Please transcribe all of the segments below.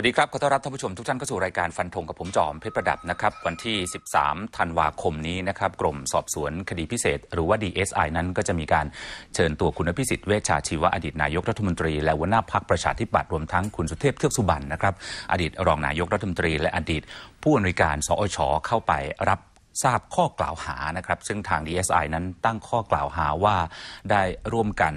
วัสดีครับ ขอต้อนรับท่านผู้ชมทุกท่านเข้าสู่รายการฟันธงกับผมจอมเพชรประดับนะครับ วันที่ 13 ธันวาคมนี้นะครับกรมสอบสวนคดีพิเศษ หรือว่า DSI นั้นก็จะมีการเชิญตัวคุณพิสิทธิ์เวชชาชีวะอดีตนายกรัฐมนตรี และหัวหน้าพักประชาธิปัตย์รวมทั้งคุณสุเทพเทือกสุบรรณนะครับอดีตรองนายกรัฐมนตรี และอดีต ผู้อำนวยการสอชเข้าไปรับทราบข้อกล่าวหานะครับซึ่งทาง DSI นั้นตั้งข้อกล่าวหาว่าได้ร่วมกัน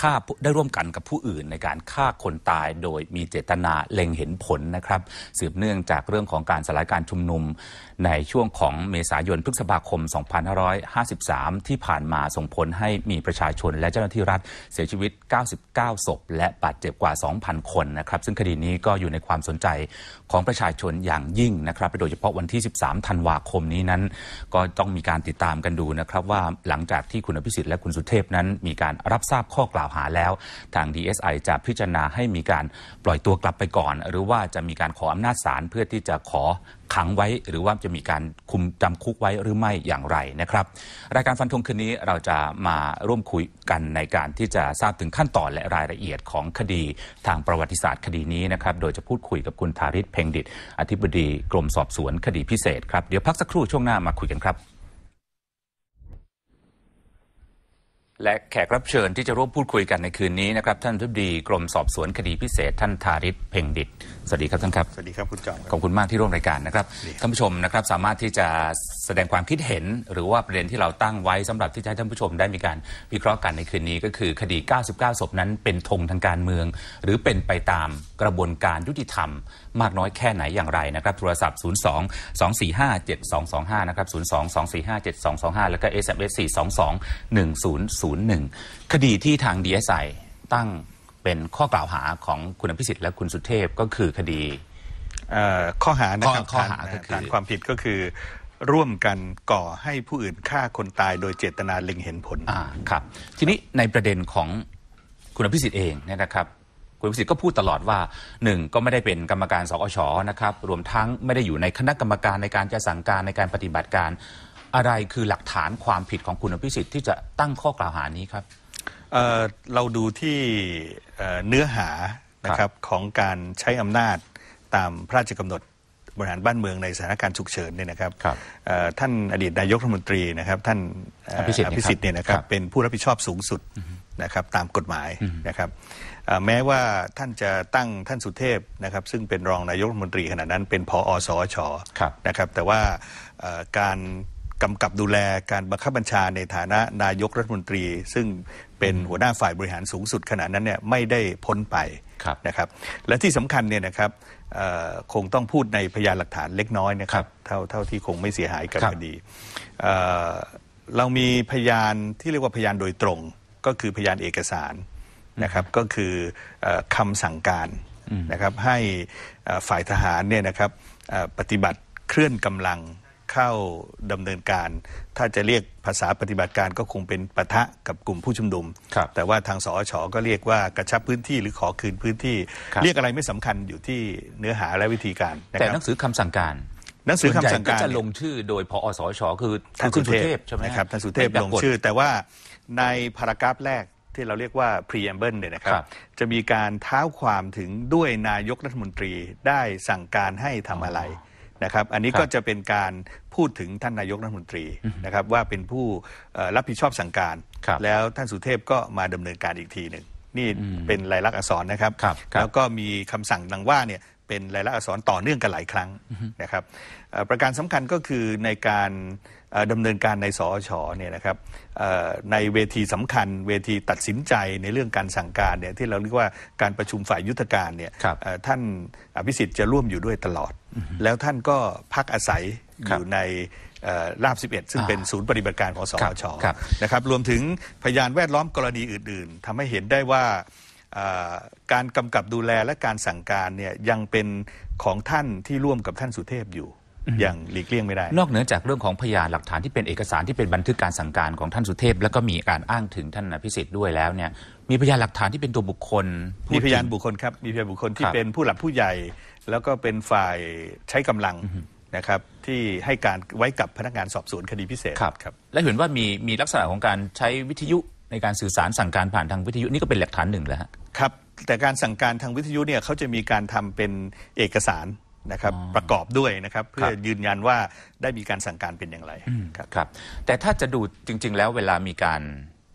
ฆ่าได้ร่วมกันกับผู้อื่นในการฆ่าคนตายโดยมีเจตนาเล็งเห็นผลนะครับ สืบเนื่องจากเรื่องของการสลายการชุมนุม ในช่วงของเมษายนพฤษภาคม 2553 ที่ผ่านมาส่งผลให้มีประชาชนและเจ้าหน้าที่รัฐเสียชีวิต 99 ศพ และบาดเจ็บกว่า 2,000 คนนะครับซึ่งคดีนี้ก็อยู่ในความสนใจของประชาชนอย่างยิ่งนะครับโดยเฉพาะวันที่ 13 ธันวาคมนี้นั้น ก็ต้องมีการติดตามกันดูนะครับว่าหลังจากที่คุณอภิสิทธิ์และคุณสุเทพนั้น มีการรับทราบข้อกล่าวหาแล้ว ทาง DSI จะพิจารณาให้มีการปล่อยตัวกลับไปก่อน หรือว่าจะมีการขออำนาจศาลเพื่อที่จะขอ ขังไว้หรือว่าจะมีการคุมจำคุกไว้หรือไม่อย่างไรนะครับ รายการฟันธงคืนนี้เราจะมาร่วมคุยกันในการที่จะทราบถึงขั้นตอนและรายละเอียดของคดีทางประวัติศาสตร์คดีนี้นะครับ โดยจะพูดคุยกับคุณธาริศเพ่งดิตอธิบดีกรมสอบสวนคดีพิเศษครับเดี๋ยวพักสักครู่ช่วงหน้ามาคุยกันครับ และแขกรับเชิญที่จะร่วมพูดคุยกันในคืนนี้นะครับ ท่านทิบดีกรมสอบสวนคดีพิเศษ ท่านธาริศเพ่งดิตสวัสดีครับท่านครับ สวัสดีครับคุณจอมคขรัอบบคุณมากที่ร่วมรายการนะครับดีครับท่านผู้ชมนะครับสามารถที่จะแสดงความคิดเห็น หรือว่าประเด็นที่เราตั้งไว้สำหรับที่จะให้ท่านผู้ชมได้มีการวิเคราะห์กันในคืนนี้ ก็คือคดี 99 ศพนั้นเป็นธงทางการเมือง หรือเป็นไปตามกระบวนการยุติธรรม มากน้อยแค่ไหนอย่างไรนะครับโทรศัพท์ 02 245 7225 นะครับ 02 245 7225 แล้วก็ SMS 422 1001 คดีที่ทาง DSI ตั้งเป็นข้อกล่าวหาของคุณอภิสิทธิ์และคุณสุเทพก็คือคดีเอ่อข้อหานะครับข้อหาฐนก็คือฐานความผิดก็คือร่วมกันก่อให้ผู้อื่นฆ่าคนตายโดยเจตนาเล็งเห็นผลอ่าครับ ทีนี้ในประเด็นของคุณอภิสิทธิ์เองเนี่ยนะครับ คุณอภิสิทธิ์ก็พูดตลอดว่าหนึ่งก็ไม่ได้เป็นกรรมการสอชนะครับ รวมทั้งไม่ได้อยู่ในคณะกรรมการในการจะสั่งการในการปฏิบัติการ อะไรคือหลักฐานความผิดของคุณอภิสิทธิ์ที่จะตั้งข้อกล่าวหานี้ครับเอ่อเราดูที่เอ่อเนื้อหานะครับของการใช้อำนาจตามพระราชกำหนดบริหารบ้านเมืองในสถานการณ์ฉุกเฉินเนี่ยนะครับครับเอ่อท่านอดีตนายกรัฐมนตรีนะครับ ท่านเอภิสิทธิ์อภิสิทธิ์เนี่ยนะครับครับเป็นผู้รับผิดชอบสูงสุดนะครับตามกฎหมายนะครับเอ่อแม้ว่าท่านจะตั้งท่านสุเทพนะครับ ซึ่งเป็นรองนายกรัฐมนตรีขณะนั้นเป็นพอสอชครับนะครับ แต่ว่าเอ่อการ กำกับดูแลการบังคับบัญชาในฐานะนายกรัฐมนตรี ซึ่งเป็นหัวหน้าฝ่ายบริหารสูงสุดขณะนั้นเนี่ยไม่ได้พ้นไปครับนะครับ และที่สำคัญเนี่ยนะครับเอ่อคงต้องพูดในพยานหลักฐานเล็กน้อยนะครับ เท่าเท่าที่คงไม่เสียหายกับครับคดีเอ่อเรามีพยานที่เรียกว่าพยานโดยตรง ก็คือพยานเอกสารนะครับก็คือเอ่อคำสั่งการนะครับให้เอ่อฝ่ายทหารเนี่ยนะครับเอ่อปฏิบัติเคลื่อนกำลัง เข้าดำเนินการ ถ้าจะเรียกภาษาปฏิบัติการก็คงเป็นปะทะกับกลุ่มผู้ชุมนุมครับแต่ว่าทางสอชก็เรียกว่ากระชับพื้นที่หรือขอคืนพื้นที่ครับเรียกอะไรไม่สำคัญอยู่ที่เนื้อหาและวิธีการนะแต่ครัหบนังสือคำสั่งการหนังสือคำสั่งการส่วนใหญ่จะเนี่ยลงชื่อโดยพอสชคือท่านคุสุณเทพใช่ไหมนะครับท่านสุเทพไม่ปลรางกฏชื่อ แต่ว่าในพารากราฟแรกที่เราเรียกว่า preamble เนี่ยนะครับครับ จะมีการเท้าความถึงด้วยนายกรัฐมนตรีได้สั่งการให้ทำอะไร นะครับ อันนี้ครับก็จะเป็นการพูดถึงท่านนายกรัฐมนตรีนะครับว่าเป็นผู้เอ่อรับผิดชอบสั่งการครับแล้วท่านสุเทพก็มาดำเนินการอีกทีหนึ่งนี่เป็นลายลักษณ์อักษรนะครับครับครับแล้วก็มีคำสั่งดังว่าเนี่ยเป็นลายลักษณ์อักษรต่อเนื่องกันหลายครั้งนะครับเอ่อประการสำคัญก็คือในการเอ่อ ดำเนินการในสอชเนี่ยนะครับเอ่อในเวทีสำคัญ เวทีตัดสินใจในเรื่องการสั่งการเนี่ยที่เราเรียกว่าการประชุมฝ่ายยุทธการเนี่ยครับเอ่อท่านอภิสิทธิ์จะร่วมอยู่ด้วยตลอด แล้วท่านก็พักอาศัยอครับยู่ในเอ่อราบ 11 ซึ่งอ่าเป็นศูนย์ปฏิบัติการของสครัอบชครับนะครับรวมถึงพยานแวดล้อมกรณีอื่น ๆทำให้เห็นได้ว่าเอ่อการกำกับดูแลและการสั่งการเนี่ยยังเป็นของท่านที่ร่วมกับท่านสุเทพอยู่ อย่างหลีกเลี่ยงไม่ได้ นอกเหนือจากเรื่องของพยานหลักฐานที่เป็นเอกสารที่เป็นบันทึกการสั่งการของท่านสุเทพ แล้วก็มีการอ้างถึงท่านอภิสิทธิ์ด้วยแล้วเนี่ยมีพยานหลักฐานที่เป็นตัวบุคคลพูดมีถึงพยานบุคคลครับมีพยานบุคคลที่ครับเป็นผู้หลักผู้ใหญ่ แล้วก็เป็นฝ่ายใช้กำลังนะครับที่ให้การไว้กับพนักงานสอบสวนคดีพิเศษครับครับและเห็นว่ามีมีลักษณะของการใช้วิทยุในการสื่อสารสั่งการผ่านทางวิทยุนี่ก็เป็นหลักฐานหนึ่งแล้วฮะครับแต่การสั่งการทางวิทยุเนี่ยเขาจะมีการทำเป็นเอกสาร นะครับประกอบด้วยนะครับเพื่อยืนยันว่าได้มีการสั่งการเป็นอย่างไรครับครับแต่ถ้าจะดูจริง ๆ แล้วเวลามีการ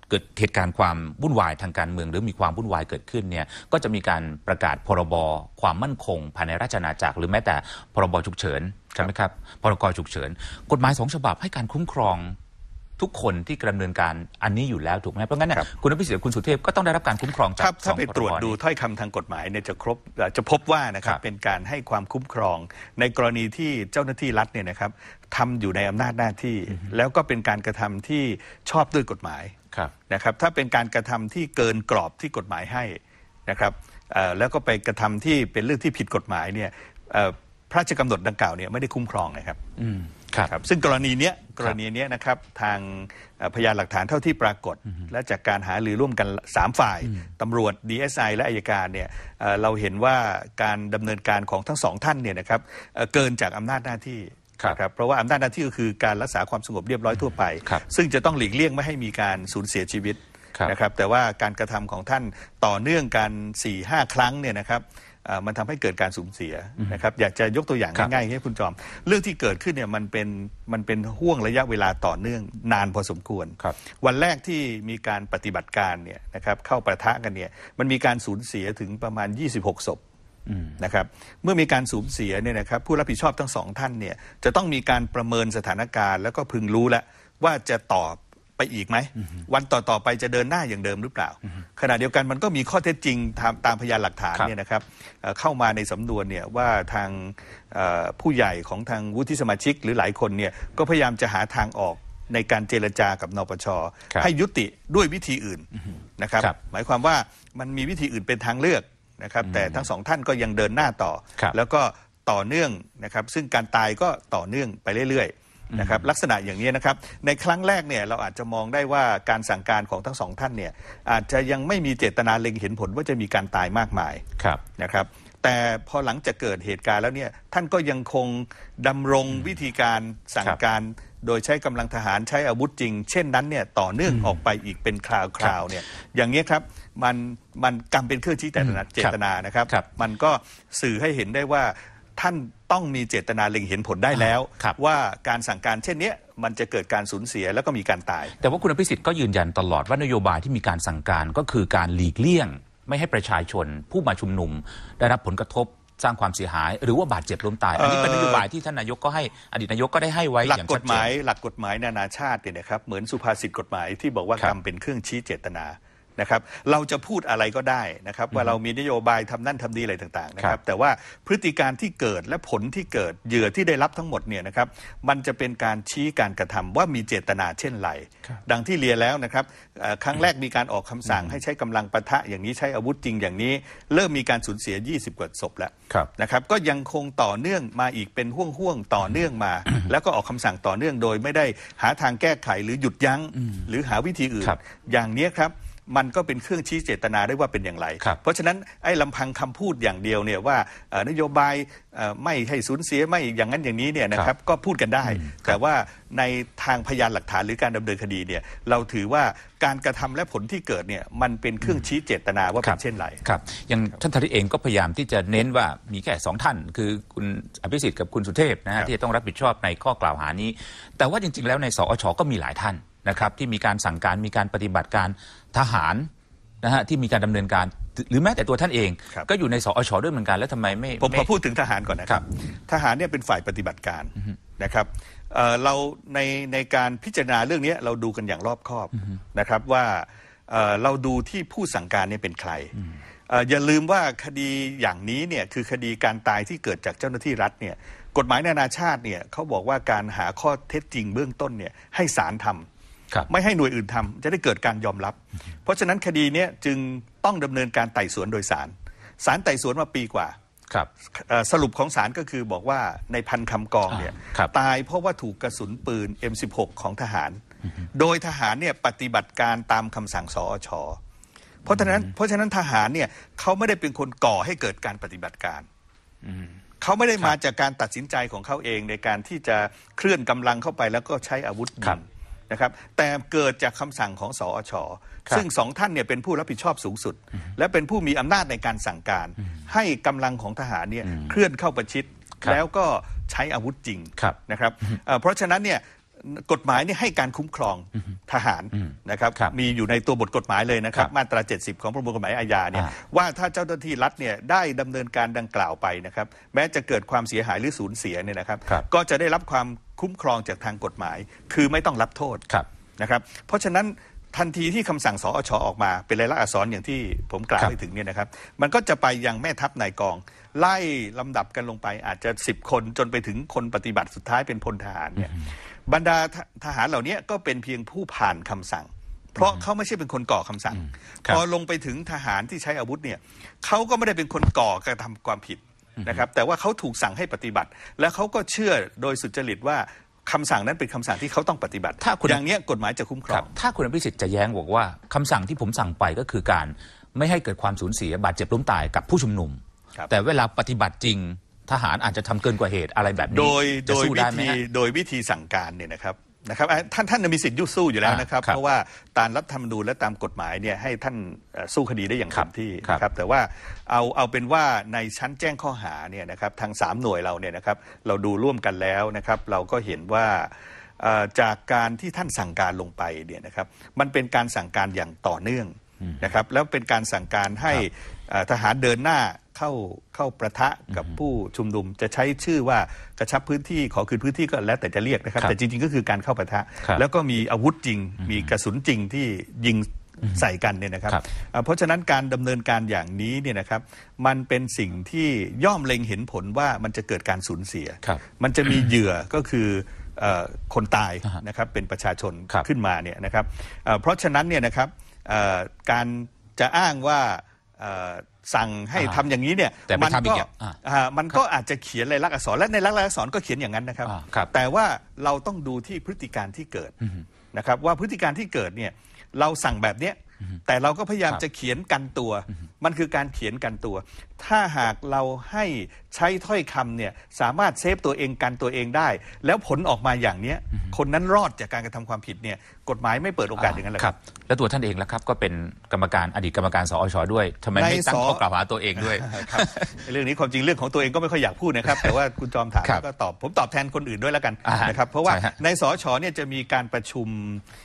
เกิดเหตุการณ์ความวุ่นวายทางการเมือง หรือมีความวุ่นวายเกิดขึ้นเนี่ยก็จะมีการประกาศพรบความมั่นคง ภายในราชอาณาจักรหรือแม้แต่พรบฉุกเฉินใช่ไหมครับพรกฉุกเฉิน กฎหมายสองฉบับให้การคุ้มครอง ทุกคนที่ดำเนินการอันนี้อยู่แล้วถูกไหมเพราะงั้นเนี่ยครับคุณอภิสิทธิ์กับคุณสุเทพก็ต้องได้รับการคุ้มครองจากถ้าสถ้าองไปพตรวจบดูนี้ถ้อยคำทางกฎหมายเนี่ยจะครบเอ่อจะพบว่านะครับครับเป็นการให้ความคุ้มครอง ในกรณีที่เจ้าหน้าที่รัฐเนี่ยนะครับทำอยู่ในอำนาจหน้าที่ แล้วก็เป็นการกระทำที่ชอบด้วยกฎหมายครับนะครับถ้าเป็นการกระทำที่เกินกรอบที่กฎหมายให้นะครับเอ่อแล้วก็ไปกระทำที่เป็นเรื่องที่ผิดกฎหมายเนี่ยเอ่อพระราชกำหนดดังกล่าวเนี่ยไม่ได้คุ้มครองนะครับอืม ครับครับซึ่งกรณีเนี้ยกรณีเนี้ยนะครับทางเอ่อพยานหลักฐานเท่าที่ปรากฏ และจากการหารือร่วมกัน 3 ฝ่ายตำรวจ DSI และอายการเนี่ยเอ่อเราเห็นว่าการดำเนินการของทั้งสองท่านเนี่ยนะครับเอ่อเกินจากอำนาจหน้าที่ครับนะครับเพราะว่าอำนาจหน้าที่ก็คือการรักษาความสงบเรียบร้อยทั่วไปครับซึ่งจะต้องหลีกเลี่ยงไม่ให้มีการสูญเสียชีวิตครับนะครับแต่ว่าการกระทำของท่านต่อเนื่องกัน4ี่ห้าครั้งเนี่ยนะครับเอ่อ มันทำให้เกิดการสูญเสียนะครับอยากจะยกตัวอย่างครับง่ายๆให้คุณจอม เรื่องที่เกิดขึ้นเนี่ยมันเป็นมันเป็นห่วงระยะเวลาต่อเนื่องนานพอสมควรครับวันแรกที่มีการปฏิบัติการเนี่ยนะครับเข้าประทะกันเนี่ยมันมีการสูญเสียถึงประมาณ 26ศพนะครับเมื่อมีการสูญเสียเนี่ยนะครับผู้รับผิดชอบทั้งสองท่านเนี่ยจะต้องมีการประเมินสถานการณ์ แล้วก็พึงรู้แล้วว่าจะต่อ ไปอีกไหม วันต่อ ๆ ไปจะเดินหน้าอย่างเดิมหรือเปล่า ขณะเดียวกันมันก็มีข้อเท็จจริงตามตามพยานหลักฐานครับเนี่ยนะครับเอ่อเข้ามาในสำนวนเนี่ยว่าทางเอ่อผู้ใหญ่ของทางวุฒิสมาชิกหรือหลายคนเนี่ยก็พยายามจะหาทางออกในการเจรจากับนปชครับให้ยุติด้วยวิธีอื่นนะครับครับ หมายความว่ามันมีวิธีอื่นเป็นทางเลือกนะครับ แต่ทั้งสองท่านก็ยังเดินหน้าต่อครับแล้วก็ต่อเนื่องนะครับ ซึ่งการตายก็ต่อเนื่องไปเรื่อยๆ นะครับลักษณะอย่างนี้นะครับในครั้งแรกเนี่ยเราอาจจะมองได้ว่าการสั่งการของทั้งสองท่านเนี่ยอาจจะยังไม่มีเจตนาเล็งเห็นผลว่าจะมีการตายมากมายครับนะครับแต่พอหลังจากเกิดเหตุการณ์แล้วเนี่ยท่านก็ยังคงดำรงวิธีการสั่งครับการโดยใช้กำลังทหารใช้อาวุธจริง เช่นนั้นเนี่ยต่อเนื่องออกไปอีกเป็นคราวๆเนี่ยอย่างนี้ยครับมันมันกำเป็นเครื่องชี้เจตนาเจตนานะครับครับ มันก็สื่อให้เห็นได้ว่า ท่านต้องมีเจตนาเล็งเห็นผลได้แล้วครับว่าการสั่งการเช่นเนี้ยมันจะเกิดการสูญเสียแล้วก็มีการตาย แต่ว่าคุณอภิสิทธิ์ก็ยืนยันตลอดว่านโยบายที่มีการสั่งการก็คือการหลีกเลี่ยง ไม่ให้ประชาชนผู้มาชุมนุม ได้รับผลกระทบสร้างความเสียหาย หรือว่าบาดเจ็บล้มตาย อันนี้เป็นนโยบายที่ท่านนายกก็ให้อดีตนายกก็ได้ให้ไว้หลักอย่างกชัดฎเจหมายนหลักกฎหมายนานาชาติเนี่ยนะครับเหมือนสุภาษิตกฎหมายที่บอกว่าครับกรรมเป็นเครื่องชี้เจตนา นะครับเราจะพูดอะไรก็ได้นะครับว่าเรามีนโยบายทำนั่นทำดีอะไรต่างๆนะคครัรับบแต่ว่าพฤติการที่เกิดและผลที่เกิดเหยื่อที่ได้รับทั้งหมดเนี่ยนะครับมันจะเป็นการชี้การกระทำว่ามีเจตนาเช่นไรครับดังที่เรียนแล้วนะครับเอ่อครั้งแรกมีการออกคำสั่งให้ใช้กำลังปะทะอย่างนี้ใช้อาวุธจริงอย่างนี้ เริ่มมีการสูญเสีย 20 กว่าศพแล้วครับนะครับก็ยังคงต่อเนื่องมาอีกเป็นห่วงๆต่อเนื่องมา แล้วก็ออกคำสั่งต่อเนื่องโดยไม่ได้หาทางแก้ไขหรือหยุดยั้งหรือหาวิธีอื่นครับอย่างเนี้ยครับ มันก็เป็นเครื่องชี้เจตนาได้ว่าเป็นอย่างไรครับเพราะฉะนั้นไอ้ลำพังคำพูดอย่างเดียวเนี่ยว่าเอ่อนโยบายเอ่อไม่ให้สูญเสียไม่อย่างนั้นอย่างนี้เนี่ยนะครับก็พูดกันได้ แต่ว่าในทางพยานหลักฐานหรือการดำเนินคดีเนี่ยเราถือว่าการกระทำและผลที่เกิดเนี่ยมันเป็นเครื่องชี้เจตนาว่าเป็นเช่นไรครับอย่างท่านธนิตเองก็พยายามที่จะเน้นว่ามีแค่สองท่าน คือคุณอภิสิทธิ์กับคุณสุเทพนะครัฮะบที่จะต้องรับผิดชอบในข้อกล่าวหานี้ แต่ว่าจริง ๆ แล้วในสอชก็มีหลายท่านนะครับที่มีการสั่งการมีการปฏิบัติการ ทหารนะฮะที่มีการดำเนินการ หรือแม้แต่ตัวท่านเองครับก็อยู่ในสอชด้วยเหมือนกันแล้วทำไมไม่ ผมไม่ขอพูดถึงทหารก่อนนะครับ ทหารเนี่ยเป็นฝ่ายปฏิบัติการนะครับเอ่อเราในในการพิจารณาเรื่องนี้เราดูกันอย่างรอบคอบนะครับว่าเอ่อเราดูที่ผู้สั่งการเนี่ยเป็นใครเอ่ออย่าลืมว่าคดีอย่างนี้เนี่ยคือคดีการตายที่เกิดจากเจ้าหน้าที่รัฐเนี่ยกฎหมายนานาชาติเนี่ยเขาบอกว่าการหาข้อเท็จจริงเบื้องต้นเนี่ยให้ศาลทำครับ ไม่ให้หน่วยอื่นทำจะได้เกิดการยอมรับ เพราะฉะนั้นคดีเนี้ยจึงต้องดำเนินการไต่สวนโดยศาลศาลไต่สวนมาปีกว่าครับเอ่อสรุปของศาลก็คือบอกว่าในพันคำกองเนี่ยครับตายเพราะว่าถูกกระสุนปืน M16 ของทหาร โดยทหารเนี่ยปฏิบัติการตามคำสั่งสอชเพราะฉะนั้นเพราะฉะนั้นทหารเนี่ยเขาไม่ได้เป็นคนก่อให้เกิดการปฏิบัติการเขาไม่ได้มาจากการตัดสินใจของเขาเองในการที่จะเคลื่อนกำลังเข้าไปแล้วก็ใช้อาวุธยิครับง นะครับแต่เกิดจากคำสั่งของสอชครับซึ่งสองท่านเนี่ยเป็นผู้รับผิดชอบสูงสุด และเป็นผู้มีอำนาจในการสั่งการ ให้กำลังของทหารเนี่ยเคลื่อนเข้าประชิดครับแล้วก็ใช้อาวุธจริงครับนะครับเอ่อเพราะฉะนั้นเนี่ยกฎหมายเนี่ยให้การคุ้มครองทหารนะครับครับมีอยู่ในตัวบทกฎหมายเลยนะครับครับมาตรา 70 ของประมวลกฎหมายอาญาเนี่ยอ่าว่าถ้าเจ้าหน้าที่รัฐเนี่ยได้ดำเนินการดังกล่าวไปนะครับ แม้จะเกิดความเสียหายหรือสูญเสียเนี่ยนะครับครับก็จะได้รับความ คุ้มครองจากทางกฎหมาย คือไม่ต้องรับโทษครับนะครับ เพราะฉะนั้นทันทีที่คำสั่งสอชออกมาเป็นลายลักษณ์อักษรอย่างที่ผมกล่าวครับไปถึงเนี่ยนะครับ มันก็จะไปยังแม่ทัพนายกอง ไล่ลำดับกันลงไปอาจจะ 10 คนจนไปถึงคนปฏิบัติสุดท้ายเป็นพลทหารเนี่ยบรรดาททหารเหล่านี้ก็เป็นเพียงผู้ผ่านคำสั่ง เพราะเขาไม่ใช่เป็นคนก่อคำสั่งครับพอลงไปถึงทหารที่ใช้อาวุธเนี่ยเขาก็ไม่ได้เป็นคนก่อกระทำความผิด นะครับแต่ว่าเขาถูกสั่งให้ปฏิบัติ และเขาก็เชื่อโดยสุจริตว่าคำสั่งนั้นเป็นคำสั่งที่เขาต้องปฏิบัติ ถ้าคุณอย่างเนี้ยกฎหมายจะคุ้มครคอรังบถ้าคุณอภิสิทธิ์จะแย้งบอกว่าคำสั่งที่ผมสั่งไปก็คือการไม่ให้เกิดความสูญเสียบาดเจ็บล้มตายกับผู้ชุมนุมครับแต่เวลาปฏิบัติจริงทหารอาจจะทำเกินกว่าเหตุอะไรแบบนี้ โดยจะโดยสู้วิได้ไหมธีฮะโดยวิธีสั่งการเนี่ยนะครับ นะครับอะท่านท่านมีสิทธิ์ยุสู้อยู่แล้วอ่านะครับครับ เพราะว่าตามรัฐธรรมนูญและตามกฎหมายเนี่ยให้ท่านเอ่อสู้คดีได้อย่างครัเต็บมที่ครับนะครับแต่ว่าเอาเอาเป็นว่าในชั้นแจ้งข้อหาเนี่ยนะครับทางสามหน่วยเราเนี่ยนะครับเราดูร่วมกันแล้วนะครับ เราก็เห็นว่าเอ่อจากการที่ท่านสั่งการลงไปเนี่ยนะครับมันเป็นการสั่งการอย่างต่อเนื่องนะครับแล้วเป็นการสั่งการให้เอ่อทหารเดินหน้า เข้าเข้าประทะกับผู้ชุมนุม จะใช้ชื่อว่ากระชับพื้นที่ขอคืนพื้นที่ก็แล้วแต่จะเรียกนะครับครับแต่จริงๆก็คือการเข้าประทะครับแล้วก็มีอาวุธจริง มีกระสุนจริงที่ยิงใส่กันเนี่ยนะครับครับเอ่อเพราะฉะนั้นการดำเนินการอย่างนี้เนี่ยนะครับ มันเป็นสิ่งที่ย่อมเล็งเห็นผลว่ามันจะเกิดการสูญเสียครับมันจะมีเหยื่อก็คือเอ่อคนตายอ่าฮะนะครับเป็นประชาชนครับขึ้นมาเนี่ยนะครับเอ่อเพราะฉะนั้นเนี่ยนะครับเอ่อการจะอ้างว่าเอ่อ สั่งให้อ่าทำอย่างนี้เนี่ยแต่ไม่มันทำอีก็กอย่างอ่าอ่ามันก็อาจจะเขียนลายลักษณ์อักษรและในลายลักษณ์อักษรก็เขียนอย่างนั้นนะครับอ่าครับ แต่ว่าเราต้องดูที่พฤติการที่เกิดนะครับว่าพฤติการที่เกิดเนี่ยเราสั่งแบบเนี้ย แต่เราก็พยายามครับจะเขียนกันตัว มันคือการเขียนกันตัว ถ้าหากเราให้ใช้ถ้อยคำเนี่ยสามารถเซฟตัวเองกันตัวเองได้ แล้วผลออกมาอย่างเนี้ยคนนั้นรอดจากการกระทำความผิดเนี่ยกฎหมายไม่เปิดโอกาสอย่างนั้นหรอกคครัรับบแล้วตัวท่านเองแล้วครับก็เป็นกรรมการอดีตกรรมการสอชด้วยทำไมไม่ในตั้งสข้อกล่าวหาตัวเองด้วยครับเรื่องนี้ความจริงเรื่องของตัวเองก็ไม่ค่อยอยากพูดนะครับ แต่ว่าคุณจอมถามครับก็ตอบผมตอบแทนคนอื่นด้วยแล้วกันอ่าฮะนะครับเพราะว่าใช่ฮะในสอชเนี่ยจะมีการประชุมอ่า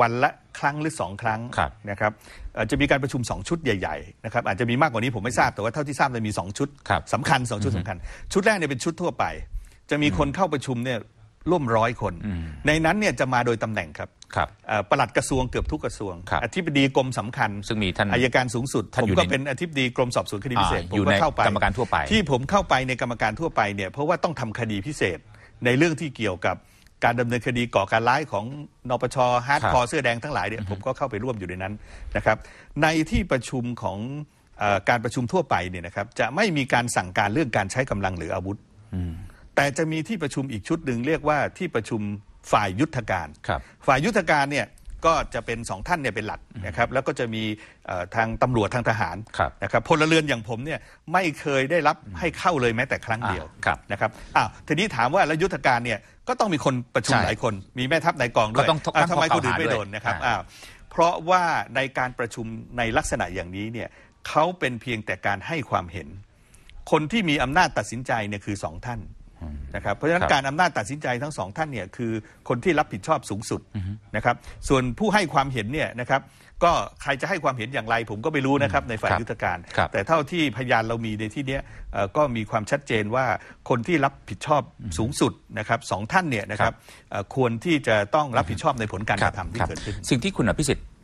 วันละครั้งหรือสองครั้งครับนะครับเอ่อจะมีการประชุม 2 ชุดใหญ่ๆนะครับอาจจะมีมากกว่านี้ผมไม่ทราบแต่ว่าเท่าที่ทราบจะมี 2 ชุดครับสำคัญ 2 ชุดสำคัญ ชุดแรกเนี่ยเป็นชุดทั่วไป จะมีคนเข้าประชุมเนี่ยร่วมร้อยคน ในนั้นเนี่ยจะมาโดยตำแหน่งครับครับเอ่อปลัดกระทรวงเกือบทุกกระทรวง ครับอธิบดีกรมสำคัญซึ่งมีท่านอายการสูงสุดท่านผมอยู่ก็ในเป็นอธิบดีกรมสอบสวนคดีพิเศษอ่าผมอยู่ก็ในเข้าไปกรรมการทั่วไป ที่ผมเข้าไปในกรรมการทั่วไปเนี่ยเพราะว่าต้องทำคดีพิเศษในเรื่องที่เกี่ยวกับ การดำเนินคดีก่อการร้ายของนปชฮาร์ดคอร์เสื้อแดงทั้งหลายเนี่ยผมก็เข้าไปร่วมอยู่ในนั้นนะครับ ในที่ประชุมของเอ่อการประชุมทั่วไปเนี่ยนะครับ จะไม่มีการสั่งการเรื่องการใช้กำลังหรืออาวุธแต่จะมีที่ประชุมอีกชุดหนึ่งเรียกว่าที่ประชุมฝ่ายยุทธการครับฝ่ายยุทธการเนี่ย ก็จะเป็นสองท่านเนี่ยเป็นหลักนะครับแล้วก็จะมีเอ่อทางตำรวจทางทหารครับนะครับพลเรือนอย่างผมเนี่ยไม่เคยได้รับให้เข้าเลยแม้แต่ครั้งเดียวอ่าครับนะครับอ้าวทีนี้ถามว่าแล้วยุทธการเนี่ยก็ต้องมีคนประชุมใช่หลายคน มีแม่ทัพนายกองด้วยก็ต้องอ้าวตั้งทำไมข้คอนอื่นไม่กล่าวหาโดนนะครับด้วยอ้าวเพราะว่าในการประชุมในลักษณะอย่างนี้เนี่ยเขาเป็นเพียงแต่การให้ความเห็น คนที่มีอำนาจตัดสินใจเนี่ยคือสองท่าน นะครับเพราะฉะนั้นครับการอำนาจตัดสินใจทั้งสองท่านเนี่ยคือคนที่รับผิดชอบสูงสุดนะครับส่วนผู้ให้ความเห็นเนี่ยนะครับก็ใครจะให้ความเห็นอย่างไร ผมก็ไม่รู้นะครับในฝ่ายครับยุทธการครับแต่เท่าที่พยานเรามีในที่เนี้ยเอ่อก็มีความชัดเจนว่าคนที่รับผิดชอบสูงสุดนะครับสองท่านเนี่ยนะครับเอ่อควรที่จะต้องรับผิดชอบในผลการกระทำที่ครับเกิดขึ้นสิ่งที่คุณอภิสิทธิ์เอ่อ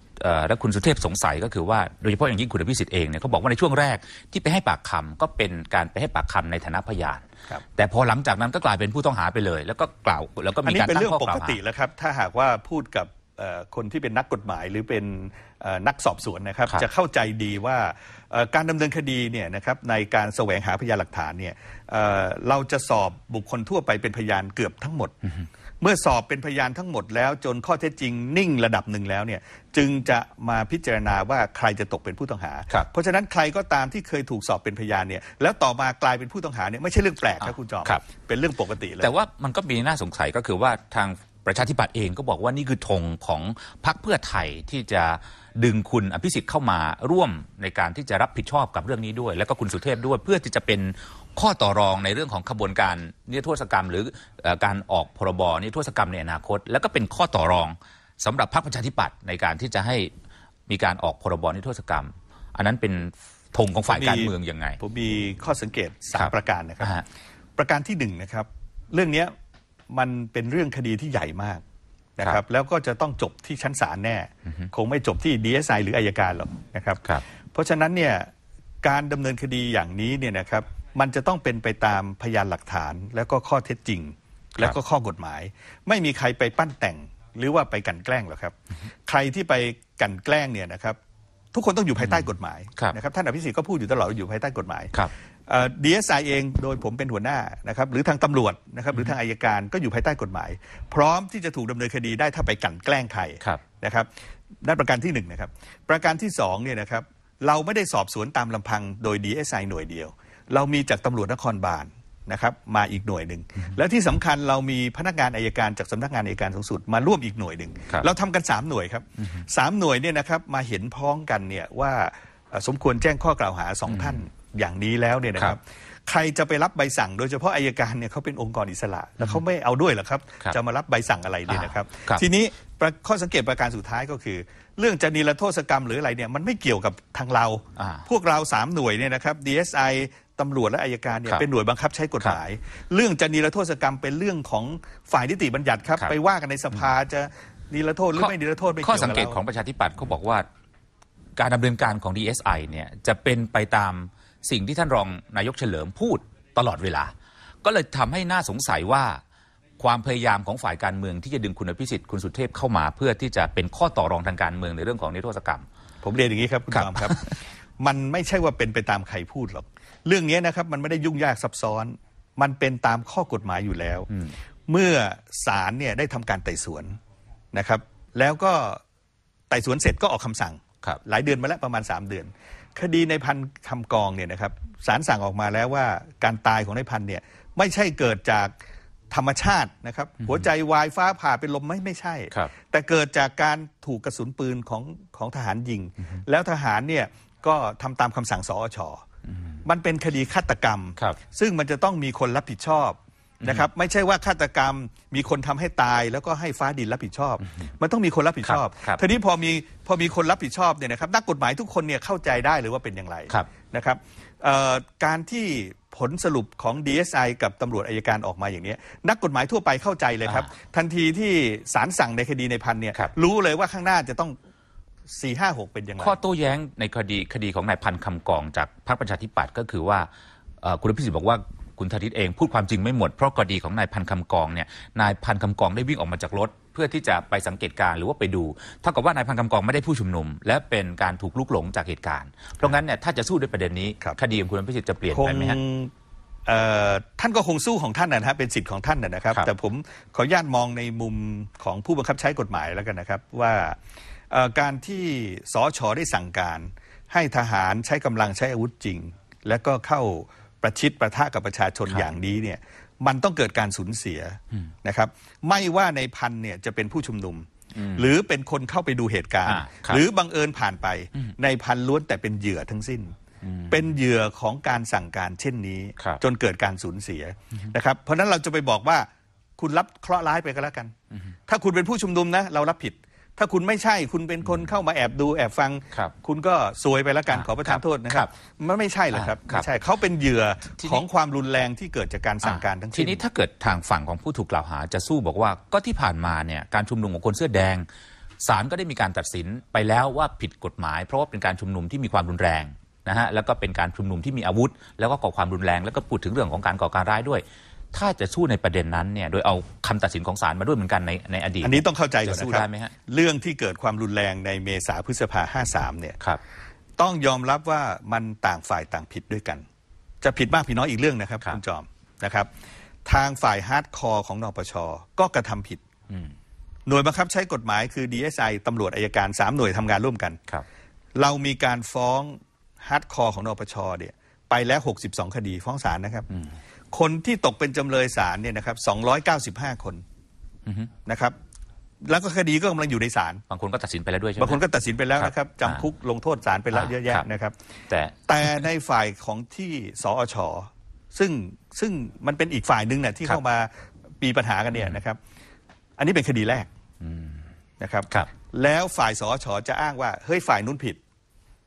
และคุณสุเทพสงสัยก็คือว่าโดยเฉพาะอย่างยิ่งคุณอภิสิทธิ์เองเนี่ยเขาบอกว่าในช่วงแรกที่ไปให้ปากคำก็เป็นการไปให้ปากคำในฐานะพยานครับแต่พอหลังจากนั้นก็กลายเป็นผู้ต้องหาไปเลย แล้วก็กล่าวแล้วก็อันมีนี้การเป็นตั้เรื่องงข้อปกล่าวกหาติแล้วครับถ้าหากว่าพูดกับเอ่อคนที่เป็นนักกฎหมายหรือเป็นเอ่อนักสอบสวนนะครับครับจะเข้าใจดีว่าเอ่อการดำเนินคดีเนี่ยนะครับในการแสวงหาพยานหลักฐานเนี่ยเอ่อเราจะสอบบุคคลทั่วไปเป็นพยานเกือบทั้งหมด เมื่อสอบเป็นพยานทั้งหมดแล้ว จนข้อเท็จจริงนิ่งระดับหนึ่งแล้วเนี่ยจึงจะมาพิจารณาว่าใครจะตกเป็นผู้ต้องหาครับเพราะฉะนั้นใครก็ตามที่เคยถูกสอบเป็นพยานเนี่ยแล้วต่อมากลายเป็นผู้ต้องหาเนี่ยไม่ใช่เรื่องแปลกครับคุณจอมครับเป็นเรื่องปกติเลยแต่ว่ามันก็มีน่าสงสัยก็คือว่าทางประชาธิปัตย์เองก็บอกว่านี่คือธงของพรรคเพื่อไทยที่จะดึงคุณอภิสิทธิ์เข้ามาร่วมในการที่จะรับผิดชอบกับเรื่องนี้ด้วย แล้วก็คุณสุเทพด้วยเพื่อที่จะเป็น ข้อต่อรองในเรื่องของขบวนการนิรโทษกรรม หรือเอ่อการออกพรบนิรโทษกรรมในอนาคต แล้วก็เป็นข้อต่อรองสำหรับพรรคประชาธิปัตย์ในการที่จะให้มีการออกพรบนิรโทษกรรม อันนั้นเป็นธงของฝ่ายการเมืองยังไงผมมีข้อสังเกตสาครัมบประการนะครับอ่าฮะประการที่หนึ่งนะครับ เรื่องเนี้ยมันเป็นเรื่องคดีที่ใหญ่มากนะคครัรับบแล้วก็จะต้องจบที่ชั้นศาลแน่ คงไม่จบที่ DSI หรืออายการหรอกนะครับครับ เพราะฉะนั้นเนี่ยการดำเนินคดีอย่างนี้เนี่ยนะครับ มันจะต้องเป็นไปตามพยานหลักฐาน แล้วก็ข้อเท็จจริง แล้วก็ข้อกฎหมาย ไม่มีใครไปปั้นแต่งหรือว่าไปกลันแกล้งหรอกครับ ใครที่ไปกลันแกล้งเนี่ยนะครับ ทุกคนต้องอยู่ภายใต้กฎหมายครับนะครับท่านอภิสิทธิ์ก็พูดอยู่ตลอดว่าอยู่ภายใต้กฎหมายครับดีเอสไอเองโดยผมเป็นหัวหน้านะครับหรือทางตำรวจนะครับหรือทางอายการก็อยู่ภายใต้กฎหมาย พร้อมที่จะถูกดำเนินคดีได้ถ้าไปกลั่นแกล้งใครครับนะครับนั่นประการที่หนึ่งนะครับประการที่สองเนี่ยนะครับเราไม่ได้สอบสวนตามลำพังโดย DSI หน่วยเดียว เรามีจากตำรวจนครบาลนะครับมาอีกหน่วยหนึ่งและที่สำคัญเรามีพนักงานอายการจากสำนักงานอายการสูงสุดมาร่วมอีกหน่วยหนึ่งครับเราทำกันสามหน่วยครับสามหน่วยเนี่ยนะครับมาเห็นพ้องกันเนี่ยว่าเอ่อสมควรแจ้งข้อกล่าวหาสองท่านอย่างนี้แล้วเนี่ยนะคครัรับบใครจะไปรับใบสั่ง โดยเฉพาะอายการเนี่ยเขาเป็นองค์กรอิสระ แล้วเขาไม่เอาด้วยหรอกครับครับ จะมารับใบสั่งอะไรเนี่ยนะครับครับทีนี้ประข้อสังเกตประการสุดท้ายก็คือ เรื่องจะนิรโทษกรรมหรืออะไรเนี่ยมันไม่เกี่ยวกับทางเราอ่าพวกเราสามหน่วยเนี่ยนะครับ DSI ตำรวจและอายการเนี่ยครับเป็นหน่วยบังคับใช้กฎหมาย เรื่องจะนิรโทษกรรมเป็นเรื่องของฝ่ายนิติบัญญัติครับ ครับ ไปว่ากันในสภาจะนิรโทษหรือไม่นิรโทษไม่ข้อเกี่ยวสังกับเกตเรา ของประชาธิปัตย์เขาบอกว่า การดำเนินการของ DSI เนี่ยจะเป็นไปตามสิ่งที่ท่านรองนายกเฉลิมพูดตลอดเวลา ก็เลยทำให้น่าสงสัยว่า ความพยายามของฝ่ายการเมืองที่จะดึงคุณอภิสิทธิ์คุณสุเทพเข้ามาเพื่อที่จะเป็นข้อต่อรองทางการเมืองในเรื่องของนิรโทษกรรม ผมเรียนอย่างนี้ครับคุณครับจอมครับ มันไม่ใช่ว่าเป็นไปตามใครพูดหรอก เรื่องนี้นะครับมันไม่ได้ยุ่งยากซับซ้อน มันเป็นตามข้อกฎหมายอยู่แล้ว เมื่อศาลเนี่ยได้ทำการไต่สวนนะครับ แล้วก็ไต่สวนเสร็จก็ออกคำสั่งครับหลายเดือนมาแล้วประมาณ 3 เดือน คดีในพันคำกองเนี่ยนะครับศาลสั่งออกมาแล้วว่าการตายของในพันเนี่ยไม่ใช่เกิดจากธรรมชาตินะครับ หัวใจวายฟ้าผ่าเป็นลมไม่ไม่ใช่ครับแต่เกิดจากการถูกกระสุนปืนของของทหารยิง แล้วทหารเนี่ยก็ทำตามคำสั่งสอช มันเป็นคดีฆาตกรรมครับซึ่งมันจะต้องมีคนรับผิดชอบนะครับไม่ใช่ว่าฆาตกรรมมีคนทำให้ตาย แล้วก็ให้ฟ้าดินรับผิดชอบ มันต้องมีคนรับผิดชอบครับครับทีนี้พอมีพอมีคนรับผิดชอบเนี่ยนะครับนักกฎหมายทุกคนเนี่ยเข้าใจได้เลยว่าเป็นอย่างไรครับนะครับเอ่อการที่ผลสรุปของ DSI กับตำรวจอายการออกมาอย่างนี้นักกฎหมายทั่วไปเข้าใจเลยครับ ทันทีที่ศาลสั่งในคดีในพันเนี่ยครับรู้เลยว่าข้างหน้าจะต้อง 4 5 6 เป็นอย่างไร ข้อโต้แย้งในคดีคดีของนายพันธ์คำกองจากพรรคประชาธิปัตย์ก็คือว่าเอ่อคุณอภิสิทธิ์บอกว่าคุณธนิตเองพูดความจริงไม่หมดเพราะคดีของนายพันธ์คำกองเนี่ยนายพันธ์คำกองได้วิ่งออกมาจากรถ เพื่อที่จะไปสังเกตการณ์หรือว่าไปดูเท่ากับว่านายพันธ์คำกองไม่ได้ผู้ชุมนุม และเป็นการถูกลุกหลงจากเหตุการณ์เพราะงั้นเนี่ยถ้าจะสู้ด้วยประเด็นนี้ครับ คดีของคุณอภิสิทธิ์จะเปลี่ยนคงไปไหมฮะ เอ่อท่านก็คงสู้ของท่านนะฮะเป็นสิทธิ์ของท่านนะนะครับ ครับ แต่ผมขออนุญาตมองในมุมของผู้บังคับใช้กฎหมายแล้วกันนะครับ ว่าเอ่อ การที่สอชอได้สั่งการ ให้ทหารใช้กำลังใช้อาวุธจริง และก็เข้าประชิดประทะกับประชาชนครับอย่างนี้เนี่ยมันต้องเกิดการสูญเสียนะครับ ไม่ว่าในพันเนี่ยจะเป็นผู้ชุมนุม หรือเป็นคนเข้าไปดูเหตุการณ์อ่าครับหรือบังเอิญผ่านไป ในพันล้วนแต่เป็นเหยื่อทั้งสิ้น เป็นเหยื่อของการสั่งการเช่นนี้ครับจนเกิดการสูญเสียนะครับเพราะฉะนั้นเราจะไปบอกว่าคุณรับเคราะห์ร้ายไปก็แล้วกัน ถ้าคุณเป็นผู้ชุมนุมนะเรารับผิด ถ้าคุณไม่ใช่คุณเป็นคนเข้ามาแอบดูแอบฟัง ครับณก็ซวยไปแล้วกันอ่าขอประทานโทษนะคครัรับบมันไม่ใช่หรอกครับครับไม่ใช่เขาเป็นเหยื่อทีนี้ ของความรุนแรงที่เกิดจากการสั่งการทั้งทีสิ้นนี้ถ้าเกิดทางฝั่งของผู้ถูกกล่าวหาจะสู้บอกว่าก็ที่ผ่านมาเนี่ยการชุมนุมของคนเสื้อแดงศาลก็ได้มีการตัดสินไปแล้วว่าผิดกฎหมาย เพราะว่าเป็นการชุมนุมที่มีความรุนแรงนะฮะแล้วก็เป็นการชุมนุมที่มีอาวุธ แล้วก็ก่อความรุนแรงแล้วก็พูดถึงเรื่องของการก่อการร้ายด้วย ถ้าจะสู้ในประเด็นนั้นเนี่ยโดยเอาคำตัดสินของศาลมาด้วยเหมือนกันในในอดีต อันนี้ต้องเข้าใจก่อนจะสู้นะคได้รับไหมฮะเรื่องที่เกิดความรุนแรงในเมษาพฤษภาห้าสามเนี่ยครับต้องยอมรับว่ามันต่างฝ่ายต่างผิดด้วยกัน จะผิดมากผิดน้อยอีกเรื่องนะครับครับคุณจอมนะครับ ทางฝ่ายฮาร์ดคอร์ของนปชก็กระทำผิดหน่วยบังคับใช้กฎหมายคือ DSI ตำรวจอายการสามหน่วยทำงานร่วมกันครับเรามีการฟ้องฮาร์ดคอร์ของนปชเนี่ยไปแล้ว 62 คดีฟ้องศาลนะครับ คนที่ตกเป็นจำเลยศาลเนี่ยนะครับ295 คนนะครับ แล้วก็คดีก็กำลังอยู่ในศาลบางคนก็ตัดสินไปแล้วด้วยใช่ไหมบางคนก็ตัดสินไปแล้วครับนะครับอ่าจำคุกลงโทษศาลไปแล้วอ่าเยอะแยะครับนะครับ แต่แต่ในฝ่ายของที่สอชซึ่งซึ่งมันเป็นอีกฝ่ายหนึ่งเนี่ยที่ครับเข้ามาปีปัญหากันเนี่ยนะครับ อันนี้เป็นคดีแรกนะครับครับแล้วฝ่ายสอชจะอ้างว่าเฮ้ยฝ่ายนู้นผิด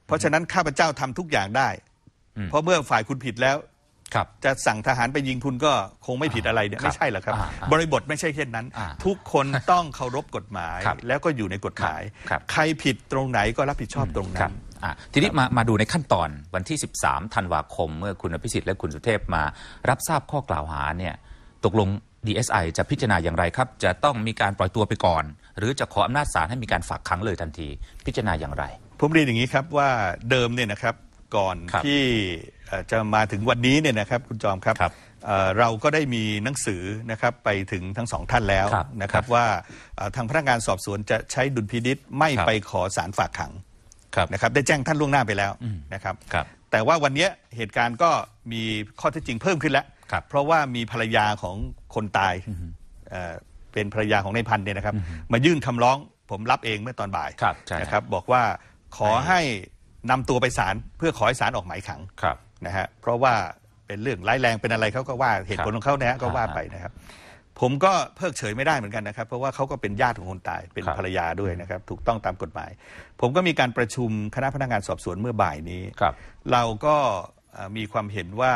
เพราะฉะนั้นข้าพเจ้าทำทุกอย่างได้ เพราะเมื่อฝ่ายคุณผิดแล้ว ครับจะสั่งทหารไปยิงคุณก็คงไม่ผิดอะไรเนี่ยครับไม่ใช่หรอกครับอ่าอ่าบริบทไม่ใช่เช่นนั้นอ่าทุกคนต้องเคารพกฎหมายครับแล้วก็อยู่ในกฎหมายครับใครผิดตรงไหนก็รับผิดชอบตรงคนั้รับนอะทีนี้มามาดูในขั้นตอนวันที่ 13ธันวาคม เมื่อคุณอภิสิทธิ์และคุณสุเทพมา รับทราบข้อกล่าวหาเนี่ยตกลง DSI จะพิจารณาอย่างไรครับ จะต้องมีการปล่อยตัวไปก่อน หรือจะขออำนาจศาลให้มีการฝากขังเลยทันที พิจารณาอย่างไร ผมเรียนอย่างนี้ครับว่าเดิมเนี่ยนะครับก่อนครับที่เอ่อ จะมาถึงวันนี้เนี่ยนะครับคุณจอมครับครับเอ่อเราก็ได้มีหนังสือนะครับไปถึงทั้งสองท่านแล้วครับนะครับว่าเอ่อทางพนักงานสอบสวนจะใช้ดุลพินิษไม่ครับไปขอสารฝากขังครับนะครับได้แจ้งท่านล่วงหน้าไปแล้วนะครับครับแต่ว่าวันนี้เหตุการณ์ก็มีข้อเท็จจริงเพิ่มขึ้นแล้วครับเพราะว่ามีภรรยาของคนตายเอ่อเป็นภรรยาของนายพันธ์เนี่ยนะครับ มายื่นคำร้องผมรับเองเมื่อตอนบ่ายครับใช่นะครับ บอกว่าขอให้นำตัวไปศาลเพื่อขอให้ศาลออกหมายขังครับ นะฮะเพราะว่าเป็นเรื่องร้ายแรงเป็นอะไรเขาก็ว่าเหตุผลของเขานะฮะก็ว่าอ่าไปนะครับ ผมก็เพิกเฉยไม่ได้เหมือนกันนะครับ เพราะว่าเขาก็เป็นญาติของคนตายเป็นครับภรรยาด้วยนะครับ ถูกต้องตามกฎหมาย ผมก็มีการประชุมคณะพนักงานสอบสวนเมื่อบ่ายนี้ ครับ เราก็เอ่อมีความเห็นว่า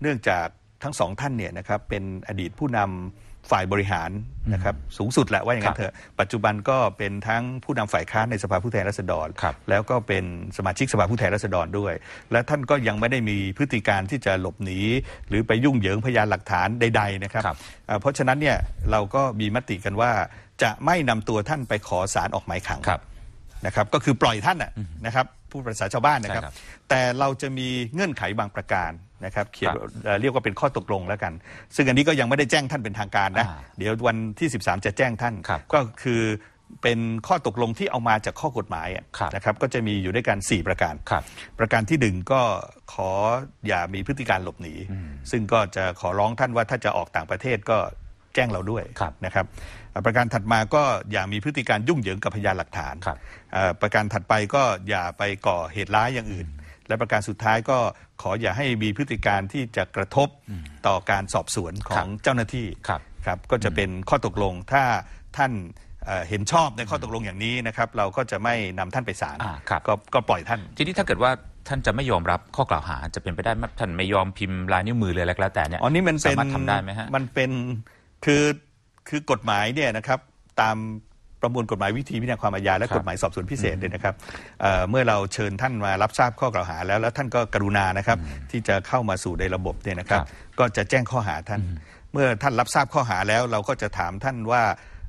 เนื่องจากทั้งสองท่านเนี่ยนะครับเป็นอดีตผู้นำ ฝ่ายบริหารนะครับสูงสุดแหละว่าอย่างนั้นครับเถอะปัจจุบันก็เป็นทั้งผู้นำฝ่ายค้านในสภาผู้แทนราษฎรครับแล้วก็เป็นสมาชิกสภาผู้แทนราษฎรด้วย และท่านก็ยังไม่ได้มีพฤติการที่จะหลบหนีหรือไปยุ่งเหยิงพยานหลักฐานใด ๆ นะครับครับเอ่อเพราะฉะนั้นเนี่ยเราก็มีมติกันว่า จะไม่นำตัวท่านไปขอสารออกหมายขังครับนะครับ ก็คือปล่อยท่านน่ะนะครับ ผู้ประษาชาวบ้านนะครับใช่ครับ แต่เราจะมีเงื่อนไขบางประการนะครับเขียนครับเอ่อเรียกว่าเป็นข้อตกลงแล้วกัน ซึ่งอันนี้ก็ยังไม่ได้แจ้งท่านเป็นทางการนะอ่าเดี๋ยววันที่ 13 จะแจ้งท่านครับก็คือเป็นข้อตกลงที่เอามาจากข้อกฎหมายอะครับนะครับก็จะมีอยู่ด้วยกัน 4 ประการครับประการที่หนึ่งก็ขออย่ามีพฤติการหลบหนี ซึ่งก็จะขอร้องท่านว่าถ้าจะออกต่างประเทศก็ แจ้งเราด้วยครับนะครับอ่าประการถัดมาก็อย่ามีพฤติการยุ่งเหยิงกับพยานหลักฐานครับอ่าประการถัดไปก็อย่าไปก่อเหตุร้ายอย่างอื่น และประการสุดท้ายก็ขออย่าให้มีพฤติการที่จะกระทบต่อการสอบสวนของเจ้าหน้าที่ครับครับก็จะเป็นข้อตกลงถ้าท่านเอ่อเห็นชอบในข้อตกลงอย่างนี้นะครับ เราก็จะไม่นำท่านไปศาลอ่าครับก็ก็ปล่อยท่าน ทีนี้ถ้าเกิดว่าท่านจะไม่ยอมรับข้อกล่าวหาจะเป็นไปได้ไหมท่านไม่ยอมพิมพ์ลายนิ้วมือเลยอะไรก็แล้วแต่เนี่ยอ๋อนี่มันเป็นสามารถทำได้ไหมฮะมันเป็น คือคือกฎหมายเนี่ยนะครับตามประมวลกฎหมายวิธีพิจารณาความอาญาและครับกฎหมายสอบสวนพิเศษเนี่ยนะครับเอ่อเมื่อเราเชิญท่านมารับทราบข้อกล่าวหาแล้ว แล้วท่านก็กรุณานะครับที่จะเข้ามาสู่ในระบบเนี่ยนะครับครับก็จะแจ้งข้อหาท่าน เมื่อท่านรับทราบข้อหาแล้วเราก็จะถามท่านว่า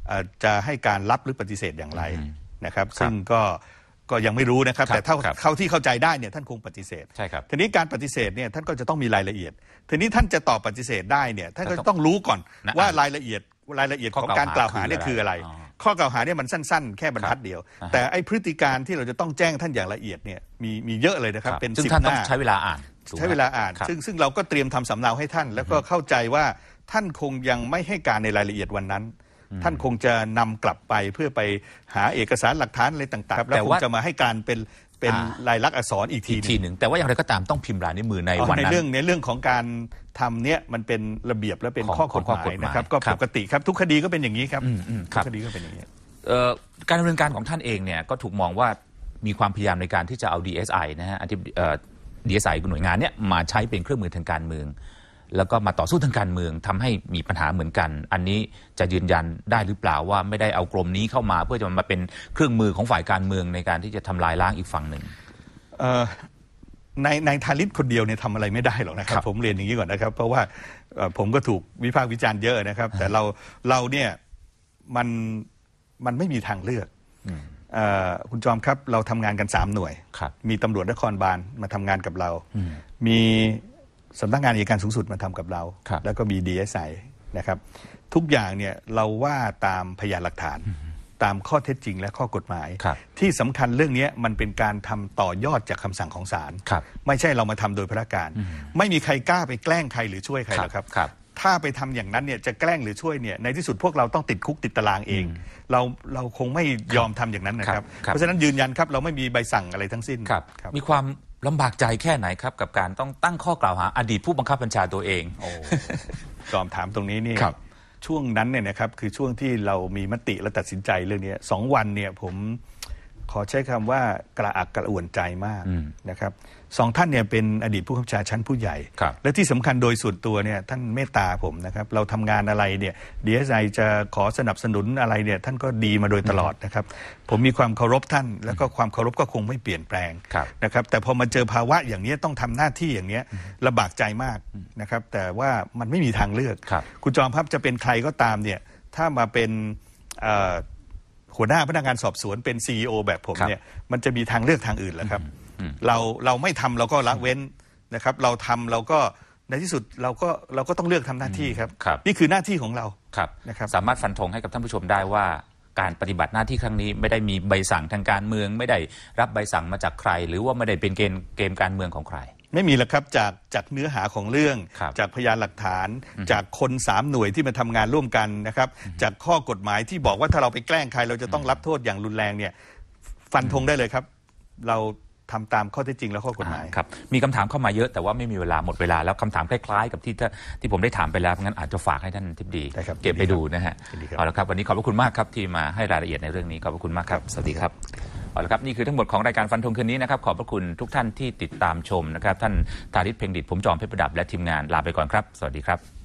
เอ่อจะให้การรับหรือปฏิเสธอย่างไรนะครับ ซึ่งก็ก็ยังไม่รู้นะครับครับแต่เท่าครับเข้าที่เข้าใจได้เนี่ยท่านคงปฏิเสธใช่ครับทีนี้การปฏิเสธเนี่ยท่านก็จะต้องมีรายละเอียด ทีนี้ท่านจะตอบปฏิเสธได้เนี่ยท่านก็จะต้องรู้ก่อนนะว่ารายละเอียดรายละเอียดของการกล่าวหาเนี่ยคืออะไรอ๋อข้อกล่าวหาเนี่ยมันสั้น ๆ แค่บรรทัดเดียวอ่าฮะแต่ไอ้พฤติการที่เราจะต้องแจ้งท่านอย่างละเอียดเนี่ยมีมีเยอะเลยนะครับ เป็นซึ่งสิบท่านหต้องน้าใช้เวลาอ่านถูกไหมใช้เวลาอ่านครับซึ่งซึ่งเราก็เตรียมทำสำเนาให้ท่าน แล้วก็เข้าใจว่าท่านคงยังไม่ให้การในรายละเอียดวันนั้น ท่านคงจะนำกลับไปเพื่อไปหาเอกสารหลักฐานอะไรต่างๆแล้วแต่คงว่าจะมาให้การเป็น เป็นอ่าลายลักษณ์อักษรอีกทีอีกหนึ่งทีหนึ่งแต่ว่าอย่างไรก็ตามต้องพิมพ์ลายนิ้วมือในอ๋อวันในนั้นเรื่องในเรื่องของการทำเนี่ยมันเป็นระเบียบและเป็นของข้อกฎหข้อมากฎยหมายนะครับก็ครับปกติครับทุกคดีก็เป็นอย่างนี้ครับอืมอืมคทุรักบคดีก็เป็นอย่างนี้เอ่อการดำเนินการของท่านเองเนี่ยก็ถูกมองว่ามีความพยายามในการที่จะเอา DSI นะฮะอธิบเอ่อ DSI หน่วยงานเนี่ยมาใช้เป็นเครื่องมือทางการเมือง แล้วก็มาต่อสู้ทางการเมืองทำให้มีปัญหาเหมือนกัน อันนี้จะยืนยันได้หรือเปล่าว่าไม่ได้เอากรมนี้เข้ามา เพื่อจะมาเป็นเครื่องมือของฝ่ายการเมืองในการที่จะทำลายล้างอีกฝั่งหนึ่งเอ่อในในทาริศคนเดียวเนี่ยทำอะไรไม่ได้หรอกนะครับครับ ผมเรียนอย่างนี้ก่อนนะครับ เพราะว่าเอ่อผมก็ถูกวิพากษ์วิจารณ์เยอะนะครับ แต่เราเราเนี่ยมันมันไม่มีทางเลือกเอ่อคุณจอมครับเราทำงานกันสามหน่วยครับมีตำรวจนครบาลมาทำงานกับเรา มี สำนักงานอัยการสูงสุดมาทำกับเราครับแล้วก็มีดีเอสไนะครับ ทุกอย่างเนี่ยเราว่าตามพยานหลักฐานตามข้อเท็จจริงและข้อกฎหมายครับที่สำคัญเรื่องนี้มันเป็นการทำต่อยอดจากคำสั่งของศาลครับไม่ใช่เรามาทำโดยพระการ ไม่มีใครกล้าไปแกล้งใครหรือช่วยใครหรอกครับครับถ้าไปทำอย่างนั้นเนี่ยจะแกล้งหรือช่วยเนี่ยในที่สุดพวกเราต้องติดคุกติดตารางเอง เราเราคงไม่ยอมทำอย่างนั้นนะคครัรับบครับ เพราะฉะนั้นยืนยันครับเราไม่มีใบสั่งอะไรทั้งสิ้นครับมีความ ลำบากใจแค่ไหนครับ กับการต้องตั้งข้อกล่าวหาอดีตผู้บังคับบัญชาตัวเองโอ้จอมถามตรงนี้นี่ครับ ช่วงนั้นเนี่ยนะครับคือช่วงที่เรามีมติและตัดสินใจเรื่องนี้สองวันเนี่ยผมขอใช้คำว่ากระอักกระอ่วนใจมากนะครับ สองท่านเนี่ยเป็นอดีตผู้ข้าราชการชั้นผู้ใหญ่ครับและที่สำคัญโดยส่วนตัวเนี่ยท่านเมตตาผมนะครับ เราทำงานอะไรเนี่ยดีเอสไอจะขอสนับสนุนอะไรเนี่ยท่านก็ดีมาโดยตลอดนะครับ ผมมีความเคารพท่าน แล้วก็ความเคารพก็คงไม่เปลี่ยนแปลงครับนะครับแต่พอมาเจอภาวะอย่างนี้ต้องทำหน้าที่อย่างนี้ลำบากใจมากนะครับ แต่ว่ามันไม่มีทางเลือกครับณจอมพับจะเป็นใครก็ตามเนี่ยถ้ามาเป็นเอ่อหัวหน้าพนักงานสอบสวนเป็น CEO แบบผมครับเนี่ยมันจะมีทางเลือกทางอื่นเหรอครับ เราเราไม่ทำเราก็ละเว้นนะครับ เราทำเราก็ในที่สุดเราก็เราก็ต้องเลือกทำหน้าที่ครับครับนี่คือหน้าที่ของเราครับนะครับ สามารถฟันธงให้กับท่านผู้ชมได้ว่าการปฏิบัติหน้าที่ครั้งนี้ไม่ได้มีใบสั่งทางการเมือง ไม่ได้รับใบสั่งมาจากใคร หรือว่าไม่ได้เป็นเกณฑ์เกมการเมืองของใคร ไม่มีแล้วครับจากจากเนื้อหาของเรื่องครับจากพยานหลักฐาน จากคนสามหน่วยที่มาทำงานร่วมกันนะครับ จากข้อกฎหมายที่บอกว่าถ้าเราไปแกล้งใคร เราจะต้องรับโทษอย่างรุนแรงเนี่ย ฟันธงได้เลยครับ เรา ทำตามข้อเท็จจริงและข้อกฎหมายอ่ครับมีคำถามเข้ามาเยอะแต่ว่าไม่มีเวลาหมดเวลาแล้วคำถามคล้ายๆ กับที่ท่านที่ผมได้ถามไปแล้วงั้นอาจจะฝากให้ท่านทิบดีได้ครับเก็บไปดูนะฮะยินดีครับเอาละครับวันนี้ขอบพระคุณมากครับที่มาให้รายละเอียดในเรื่องนี้ขอบพระคุณมากครับสวัสดีครับเอาละครับนี่คือทั้งหมดของรายการฟันธงคืนนี้นะครับขอบพระคุณทุกท่านที่ติดตามชมนะครับท่านธาริศเพ็งดิตผมจอมเพชรประดับและทีมงานลาไปก่อนครับ สวัสดีครับ